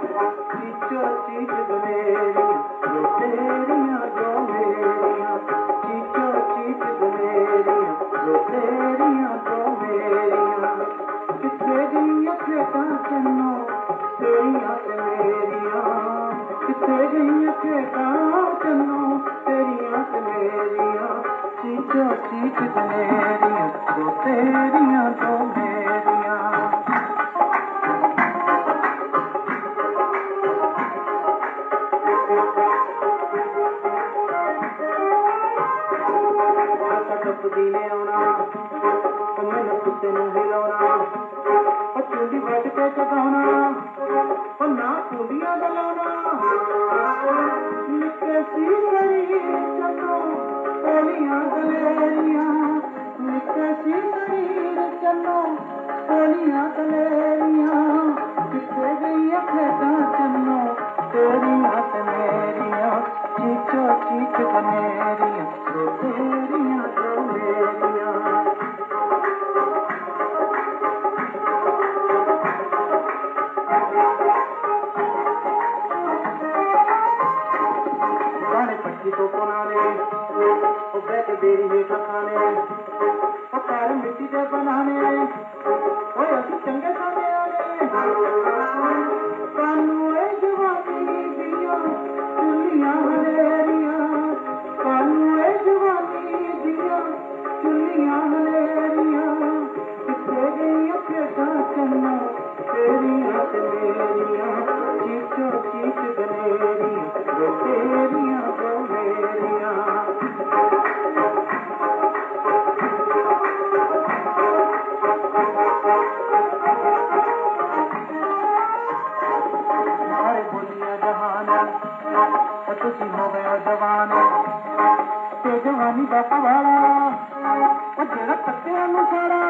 चीचो चीच बनेरिया ये तेरिया जो मेरिया चीचो चीच बनेरिया ये तेरिया जो मेरिया कितने दी अखेटा चन्नो तेरिया ते मेरिया कितने दी अखेटा चन्नो तेरिया ते मेरिया चीचो चीच बनेरिया ये तेरिया जो मेरिया तो पुदीने आना तो कुत्ते ने हिलाना और के चगाना ना पूलियाँ दलाना कैसी करी चलो पोलियाँ दलेरियाँ चलो पोलियाँ दलेरियाँ कितने गई अखेदा चन्नो तेरी हथ चीचो चीच बने ਗਾਣੇ ਪੱਟੀ ਤੋਂ ਕੋਨਾਲੇ ਉਹ ਬਹਿ ਬੇਰੀ ਹੇਠ ਖਾਣੇ ਉਹ ਘਰ ਮਿੱਟੀ ਦੇ ਬਣਾਣੇ ਓਏ ਅਸੀਂ ਚੰਗੇ ਸਾਦੇ ਆਲੇ ਕਾਨੂੰ ਇਹ ਜਵਾਨੀ ਦੀਆਂ ਚੁੱਲੀਆਂ ਹਨੇਰੀਆਂ ਕਾਨੂੰ ਇਹ ਜਵਾਨੀ ਦੀਆਂ ਚੁੱਲੀਆਂ जहान जवान। ते जवानी बाप वारा जहिड़ा पते अनुसारा